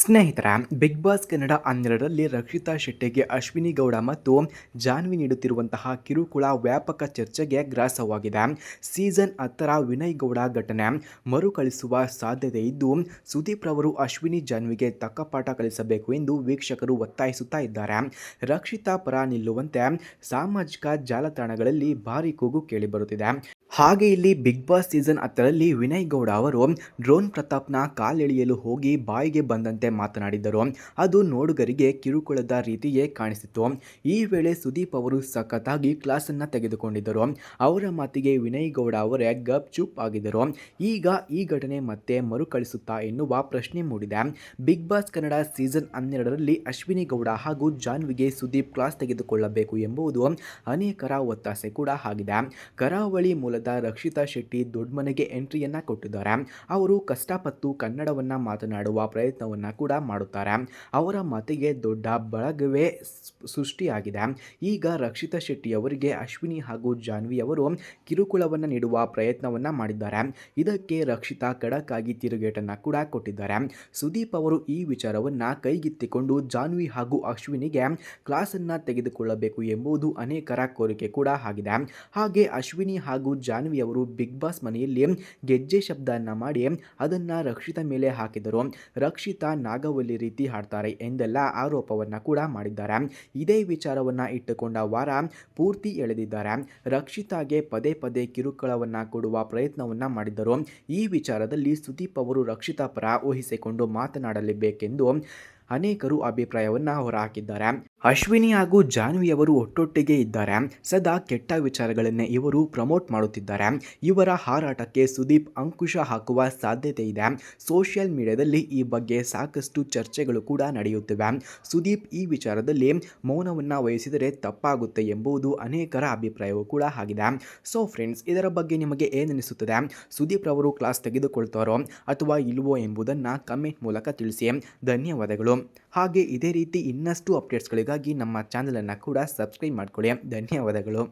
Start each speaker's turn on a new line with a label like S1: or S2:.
S1: ಸ್ನೇಹಿತರ big boss Kannada ಹನ್ನೆರಡರಲ್ಲಿ ರಕ್ಷಿತಾ ಶೆಟ್ಟಿಗೆ ಅಶ್ವಿನಿ ಗೌಡ ಮತ್ತು ಜಾನ್ವಿ ನೀಡುತ್ತಿರುವಂತಹ ಕಿರುಕುಳ ವ್ಯಾಪಕ ಚರ್ಚೆಗೆ ಗ್ರಾಸವಾಗಿದೆ. ಸೀಸನ್ ಹತ್ತರ ವಿನಯ್ ಗೌಡ ಘಟನೆ ಮರುಕಳಿಸುವ ಸಾಧ್ಯತೆ ಇದ್ದು, ಸುದೀಪ್ ರವರು ಅಶ್ವಿನಿ ಜಾನ್ವಿಗೆ ತಕ್ಕ ಪಾಠ ಕಲಿಸಬೇಕು ಎಂದು ವೀಕ್ಷಕರು ಒತ್ತಾಯಿಸುತ್ತಾ ಇದ್ದಾರೆ. ರಕ್ಷಿತಾ ಪರ ನಿಲ್ಲುವಂತೆ ಸಾಮಾಜಿಕ ಜಾಲತಾಣಗಳಲ್ಲಿ ಭಾರಿ ಕೂಗು ಕೇಳಿಬರುತ್ತಿದೆ. ಹಾಗೆ ಇಲ್ಲಿ ಬಿಗ್ ಬಾಸ್ ಸೀಸನ್ ಹತ್ತರಲ್ಲಿ ವಿನಯ್ ಗೌಡ ಅವರು ಡ್ರೋನ್ ಪ್ರತಾಪ್ನ ಕಾಲೆಳೆಯಲು ಹೋಗಿ ಬಾಯಿಗೆ ಬಂದಂತೆ ಮಾತನಾಡಿದ್ದರು. ಅದು ನೋಡುಗರಿಗೆ ಕಿರುಕುಳದ ರೀತಿಯೇ ಕಾಣಿಸಿತು ಈ ವೇಳೆ ಸುದೀಪ್ ಅವರು ಸಖತ್ತಾಗಿ ಕ್ಲಾಸನ್ನು ತೆಗೆದುಕೊಂಡಿದ್ದರು. ಅವರ ಮಾತಿಗೆ ವಿನಯ್ ಗೌಡ ಅವರೇ ಗಪ್ ಚುಪ್ ಆಗಿದ್ದರು. ಈಗ ಈ ಘಟನೆ ಮತ್ತೆ ಮರುಕಳಿಸುತ್ತಾ ಎನ್ನುವ ಪ್ರಶ್ನೆ ಮೂಡಿದೆ. ಬಿಗ್ ಬಾಸ್ ಕನ್ನಡ ಸೀಸನ್ ಹನ್ನೆರಡರಲ್ಲಿ ಅಶ್ವಿನಿ ಗೌಡ ಹಾಗೂ ಜಾನ್ವಿಗೆ ಸುದೀಪ್ ಕ್ಲಾಸ್ ತೆಗೆದುಕೊಳ್ಳಬೇಕು ಎಂಬುದು ಅನೇಕರ ಒತ್ತಾಸೆ ಕೂಡ ಆಗಿದೆ. ಕರಾವಳಿ ಮೂಲದ ರಕ್ಷಿತಾ ಶೆಟ್ಟಿ ದೊಡ್ಡಮನೆಗೆ ಎಂಟ್ರಿಯನ್ನ ಕೊಟ್ಟಿದ್ದಾರೆ. ಅವರು ಕಷ್ಟಪಟ್ಟು ಕನ್ನಡವನ್ನ ಮಾತನಾಡುವ ಪ್ರಯತ್ನವನ್ನ ಕೂಡ ಮಾಡುತ್ತಾರೆ. ಅವರ ಮಾತಿಗೆ ದೊಡ್ಡ ಬಳಗವೇ ಸೃಷ್ಟಿಯಾಗಿದೆ. ಈಗ ರಕ್ಷಿತಾ ಶೆಟ್ಟಿ ಅವರಿಗೆ ಅಶ್ವಿನಿ ಹಾಗೂ ಜಾನ್ವಿ ಅವರು ಕಿರುಕುಳವನ್ನು ನೀಡುವ ಪ್ರಯತ್ನವನ್ನ ಮಾಡಿದ್ದಾರೆ. ಇದಕ್ಕೆ ರಕ್ಷಿತಾ ಖಡಕ್ ಆಗಿ ತಿರುಗೇಟನ್ನ ಕೂಡ ಕೊಟ್ಟಿದ್ದಾರೆ. ಸುದೀಪ್ ಅವರು ಈ ವಿಚಾರವನ್ನ ಕೈಗೆತ್ತಿಕೊಂಡು ಜಾನ್ವಿ ಹಾಗೂ ಅಶ್ವಿನಿಗೆ ಕ್ಲಾಸನ್ನ ತೆಗೆದುಕೊಳ್ಳಬೇಕು ಎಂಬುದು ಅನೇಕರ ಕೋರಿಕೆ ಕೂಡ ಆಗಿದೆ. ಹಾಗೆ ಅಶ್ವಿನಿ ಹಾಗೂ ಜಾನ್ವಿ ಅವರು ಬಿಗ್ ಬಾಸ್ ಮನೆಯಲ್ಲಿ ಗೆಜ್ಜೆ ಶಬ್ದವನ್ನು ಮಾಡಿ ಅದನ್ನ ರಕ್ಷಿತ ಮೇಲೆ ಹಾಕಿದರು. ರಕ್ಷಿತಾ ನಾಗವಲ್ಲಿ ರೀತಿ ಹಾಡ್ತಾರೆ ಎಂದೆಲ್ಲ ಆರೋಪವನ್ನ ಕೂಡ ಮಾಡಿದ್ದಾರೆ. ಇದೇ ವಿಚಾರವನ್ನ ಇಟ್ಟುಕೊಂಡ ವಾರ ಪೂರ್ತಿ ಎಳೆದಿದ್ದಾರೆ. ರಕ್ಷಿತಾಗೆ ಪದೇ ಪದೇ ಕಿರುಕುಳವನ್ನು ಕೊಡುವ ಪ್ರಯತ್ನವನ್ನ ಮಾಡಿದ್ದರು. ಈ ವಿಚಾರದಲ್ಲಿ ಸುದೀಪ್ ಅವರು ರಕ್ಷಿತಾ ಪರ ಊಹಿಸಿಕೊಂಡು ಮಾತನಾಡಲೇಬೇಕೆಂದು ಅನೇಕರು ಅಭಿಪ್ರಾಯವನ್ನ ಹೊರಹಾಕಿದ್ದಾರೆ. ಅಶ್ವಿನಿ ಹಾಗೂ ಜಾನ್ವಿ ಅವರು ಒಟ್ಟೊಟ್ಟಿಗೆ ಇದ್ದಾರೆ. ಸದಾ ಕೆಟ್ಟ ವಿಚಾರಗಳನ್ನೇ ಇವರು ಪ್ರಮೋಟ್ ಮಾಡುತ್ತಿದ್ದಾರೆ. ಇವರ ಹಾರಾಟಕ್ಕೆ ಸುದೀಪ್ ಅಂಕುಶ ಹಾಕುವ ಸಾಧ್ಯತೆ ಇದೆ. ಸೋಷಿಯಲ್ ಮೀಡಿಯಾದಲ್ಲಿ ಈ ಬಗ್ಗೆ ಸಾಕಷ್ಟು ಚರ್ಚೆಗಳು ಕೂಡ ನಡೆಯುತ್ತಿವೆ. ಸುದೀಪ್ ಈ ವಿಚಾರದಲ್ಲಿ ಮೌನವನ್ನು ವಹಿಸಿದರೆ ತಪ್ಪಾಗುತ್ತೆ ಎಂಬುದು ಅನೇಕರ ಅಭಿಪ್ರಾಯವೂ ಕೂಡ ಆಗಿದೆ. ಸೊ ಫ್ರೆಂಡ್ಸ್ ಇದರ ಬಗ್ಗೆ ನಿಮಗೆ ಏನನಿಸುತ್ತದೆ ಸುದೀಪ್ ರವರು ಕ್ಲಾಸ್ ತೆಗೆದುಕೊಳ್ತಾರೋ ಅಥವಾ ಇಲ್ವೋ ಎಂಬುದನ್ನು ಕಮೆಂಟ್ ಮೂಲಕ ತಿಳಿಸಿ. ಧನ್ಯವಾದಗಳು. ಹಾಗೆ ಇದೇ ರೀತಿ ಇನ್ನಷ್ಟು ಅಪ್ಡೇಟ್ಸ್ಗಳಿಗಾಗಿ ನಮ್ಮ ಚಾನಲನ್ನು ಕೂಡ ಸಬ್ಸ್ಕ್ರೈಬ್ ಮಾಡಿಕೊಳ್ಳಿ. ಧನ್ಯವಾದಗಳು.